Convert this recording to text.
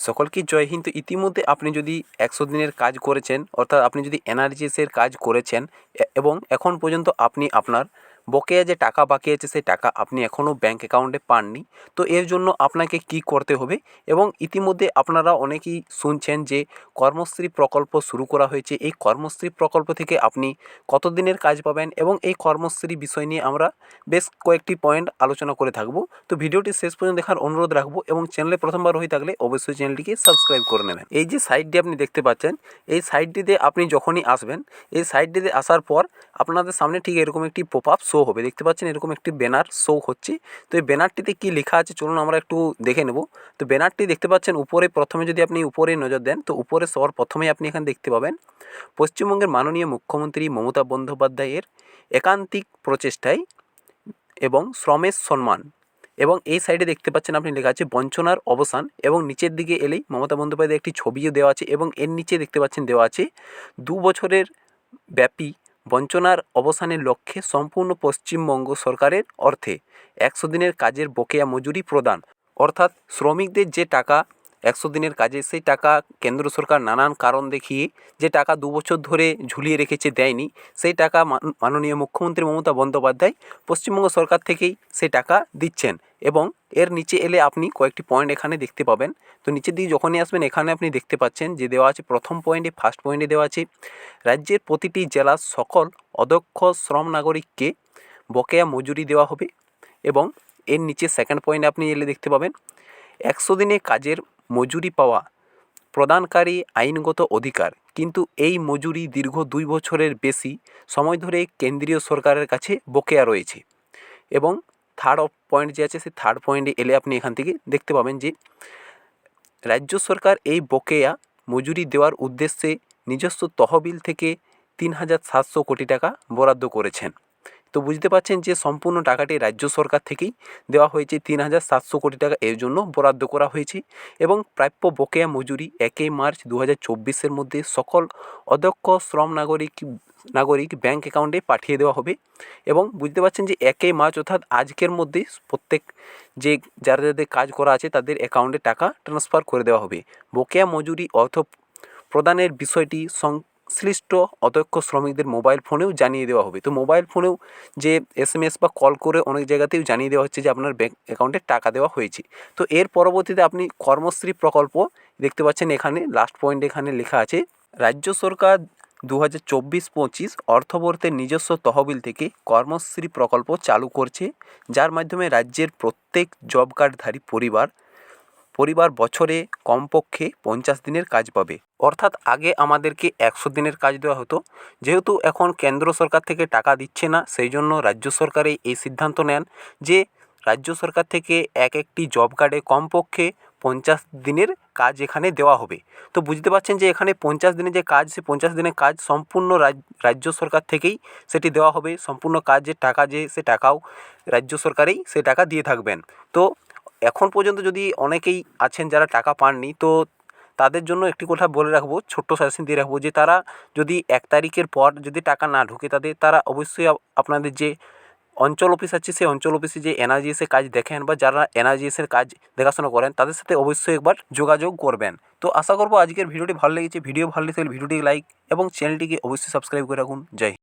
সকলকে জয় হিন্দ। ইতিমধ্যে আপনি যদি একশো দিনের কাজ করেছেন, অর্থাৎ আপনি যদি এনআরজিএসের কাজ করেছেন এবং এখন পর্যন্ত আপনি আপনার বকেয়া যে টাকা বাকি আছে, সেই টাকা আপনি এখনও ব্যাঙ্ক অ্যাকাউন্টে পাননি। তো এর জন্য আপনাকে কি করতে হবে? এবং ইতিমধ্যে আপনারা অনেকেই শুনছেন যে কর্মশ্রী প্রকল্প শুরু করা হয়েছে। এই কর্মশ্রী প্রকল্প থেকে আপনি কতদিনের কাজ পাবেন? এবং এই কর্মশ্রী বিষয় নিয়ে আমরা বেশ কয়েকটি পয়েন্ট আলোচনা করে থাকব। তো ভিডিওটি শেষ পর্যন্ত দেখার অনুরোধ রাখব এবং চ্যানেলে প্রথমবার হয়ে থাকলে অবশ্যই চ্যানেলটিকে সাবস্ক্রাইব করে নেবেন। এই যে সাইটটি আপনি দেখতে পাচ্ছেন, এই সাইটটিতে আপনি যখনই আসবেন, এই সাইটটিতে আসার পর আপনাদের সামনে ঠিক এরকম একটি পপ আপ শো হবে। দেখতে পাচ্ছেন এরকম একটি ব্যানার শো হচ্ছে। তো এই ব্যানারটিতে কী লেখা আছে চলুন আমরা একটু দেখে নেব। তো ব্যানারটি দেখতে পাচ্ছেন উপরে প্রথমে যদি আপনি উপরে নজর দেন, তো উপরে সবার প্রথমেই আপনি এখানে দেখতে পাবেন পশ্চিমবঙ্গের মাননীয় মুখ্যমন্ত্রী মমতা বন্দ্যোপাধ্যায়ের একান্তিক প্রচেষ্টায় এবং শ্রমের সম্মান। এবং এই সাইডে দেখতে পাচ্ছেন আপনি লেখা আছে, বঞ্চনার অবসান এবং নিচের দিকে এলেই মমতা বন্দ্যোপাধ্যায়ের একটি ছবিও দেওয়া আছে এবং এর নিচে দেখতে পাচ্ছেন দেওয়া আছে, দু বছরের ব্যাপী বঞ্চনার অবসানের লক্ষ্যে সম্পূর্ণ পশ্চিমবঙ্গ সরকারের অর্থে একশো দিনের কাজের বকেয়া মজুরি প্রদান, অর্থাৎ শ্রমিকদের যে টাকা একশো দিনের কাজে সেই টাকা কেন্দ্র সরকার নানান কারণ দেখিয়ে যে টাকা দু বছর ধরে ঝুলিয়ে রেখেছে দেয়নি, সেই টাকা মান- মাননীয় মুখ্যমন্ত্রী মমতা বন্দ্যোপাধ্যায় পশ্চিমবঙ্গ সরকার থেকেই সেই টাকা দিচ্ছেন এবং এর নিচে এলে আপনি কয়েকটি পয়েন্ট এখানে দেখতে পাবেন। তো নিচের দিকে যখনই আসবেন, এখানে আপনি দেখতে পাচ্ছেন যে দেওয়া আছে প্রথম পয়েন্টে ফার্স্ট পয়েন্টে দেওয়া আছে, রাজ্যের প্রতিটি জেলার সকল অদক্ষ শ্রম নাগরিককে বকেয়া মজুরি দেওয়া হবে এবং এর নিচে সেকেন্ড পয়েন্টে আপনি এলে দেখতে পাবেন, একশো দিনে কাজের মজুরি পাওয়া প্রদানকারী আইনগত অধিকার। কিন্তু এই মজুরি দীর্ঘ দুই বছরের বেশি সময় ধরে কেন্দ্রীয় সরকারের কাছে বকেয়া রয়েছে। এবং থার্ড পয়েন্ট যে আছে, সেই থার্ড পয়েন্টে এলে আপনি এখান থেকে দেখতে পাবেন যে রাজ্য সরকার এই বকেয়া মজুরি দেওয়ার উদ্দেশ্যে নিজস্ব তহবিল থেকে তিন হাজার সাতশো কোটি টাকা বরাদ্দ করেছেন। তো বুঝতে পারছেন যে সম্পূর্ণ টাকাটি রাজ্য সরকার থেকেই দেওয়া হয়েছে। তিন হাজার সাতশো কোটি টাকা এর জন্য বরাদ্দ করা হয়েছে এবং প্রাপ্য বকেয়া মজুরি একই মার্চ দু হাজার চব্বিশের মধ্যে সকল অধ্যক্ষ, শ্রম নাগরিক নাগরিক ব্যাংক অ্যাকাউন্টে পাঠিয়ে দেওয়া হবে এবং বুঝতে পারছেন যে একই মার্চ অর্থাৎ আজকের মধ্যে প্রত্যেক যে যারা যাদের কাজ করা আছে তাদের অ্যাকাউন্টে টাকা ট্রান্সফার করে দেওয়া হবে। বকেয়া মজুরি অর্থ প্রদানের বিষয়টি সংশ্লিষ্ট অদক্ষ শ্রমিকদের মোবাইল ফোনেও জানিয়ে দেওয়া হবে। তো মোবাইল ফোনেও যে এস এম এস বা কল করে অনেক জায়গাতেও জানিয়ে দেওয়া হচ্ছে যে আপনার ব্যাঙ্ক অ্যাকাউন্টে টাকা দেওয়া হয়েছে। তো এর পরবর্তীতে আপনি কর্মশ্রী প্রকল্প দেখতে পাচ্ছেন এখানে লাস্ট পয়েন্ট এখানে লেখা আছে, রাজ্য সরকার দু হাজার চব্বিশ পঁচিশ অর্থবর্ষের নিজস্ব তহবিল থেকে কর্মশ্রী প্রকল্প চালু করছে, যার মাধ্যমে রাজ্যের প্রত্যেক জব কার্ডধারী পরিবার পরিবার বছরে কমপক্ষে পঞ্চাশ দিনের কাজ পাবে। অর্থাৎ আগে আমাদেরকে একশো দিনের কাজ দেওয়া হতো। যেহেতু এখন কেন্দ্র সরকার থেকে টাকা দিচ্ছে না, সেই জন্য রাজ্য সরকারে এই সিদ্ধান্ত নেন যে, রাজ্য সরকার থেকে এক একটি জব কার্ডে কমপক্ষে পঞ্চাশ দিনের কাজ এখানে দেওয়া হবে। তো বুঝতে পারছেন যে, এখানে পঞ্চাশ দিনের যে কাজ সে পঞ্চাশ দিনের কাজ সম্পূর্ণ রাজ- রাজ্য সরকার থেকেই সেটি দেওয়া হবে। সম্পূর্ণ কাজের টাকা যে, সে টাকাও রাজ্য সরকারেই সে টাকা দিয়ে থাকবেন। তো এখন পর্যন্ত যদি অনেকেই আছেন যারা টাকা পাননি, তো তাদের জন্য একটি কথা বলে রাখব, ছোট্ট সাজেশন দিয়ে রাখব যে তারা যদি এক তারিখের পর যদি টাকা না ঢোকে তাদের, তারা অবশ্যই আপনাদের যে অঞ্চল অফিস আছে, সেই অঞ্চল অফিসে যে এনআরজিএসের কাজ দেখেন বা যারা এনআরজিএসের কাজ দেখাশোনা করেন, তাদের সাথে অবশ্যই একবার যোগাযোগ করবেন তো আশা করব আজকের ভিডিওটি ভালো লেগেছে ভিডিও ভালো লেগেছে ভিডিওটিকে লাইক এবং চ্যানেলটিকে অবশ্যই সাবস্ক্রাইব করে রাখুন জয়।